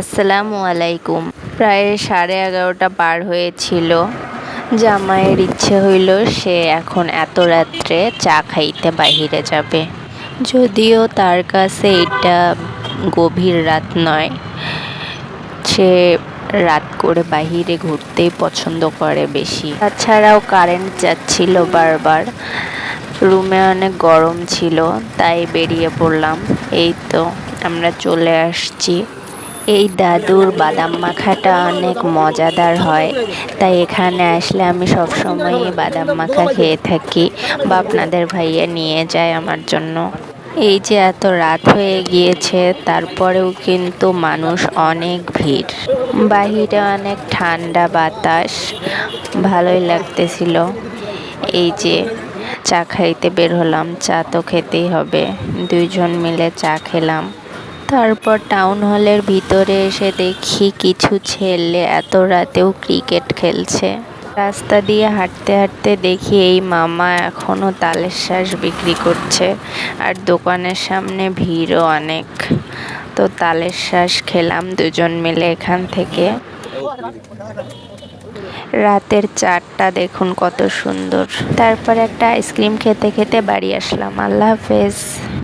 আসসালামু আলাইকুম। প্রায় সাড়ে এগারোটা পার হয়েছিল। জামাইয়ের ইচ্ছে হইল সে এখন এত রাত্রে চা খাইতে বাহিরে যাবে। যদিও তার কাছে এটা গভীর রাত নয়। সে রাত করে বাহিরে ঘুরতেই পছন্দ করে বেশি। তাছাড়াও কারেন্ট যাচ্ছিল বারবার। রুমে অনেক গরম ছিল, তাই বেরিয়ে পড়লাম। এই তো আমরা চলে আসছি। এই দাদুর বাদাম মাখাটা অনেক মজাদার হয়। তাই এখানে আসলে আমি সবসময়ই বাদাম মাখা খেয়ে থাকি। বা আপনাদের ভাইয়া নিয়ে যায় আমার জন্য। এই যে এত রাত হয়ে গিয়েছে, তারপরেও কিন্তু মানুষ অনেক ভিড়। বাহিরে অনেক ঠান্ডা বাতাস। ভালোই লাগতেছিল। এই যে চা খাইতে বের হলাম, চা তো খেতেই হবে। দুইজন মিলে চা খেলাম। তারপর টাউন হলের ভিতরে এসে দেখি কিছু ছেলে এত রাতেও ক্রিকেট খেলছে। রাস্তা দিয়ে হাঁটতে হাঁটতে দেখি এই মামা এখনও তালের শ্বাস বিক্রি করছে আর দোকানের সামনে ভিড়ও অনেক। তো তালের শ্বাস খেলাম দুজন মিলে এখান থেকে। রাতের চারটা দেখুন কত সুন্দর। তারপর একটা আইসক্রিম খেতে খেতে বাড়ি আসলাম। আল্লাহ হাফেজ।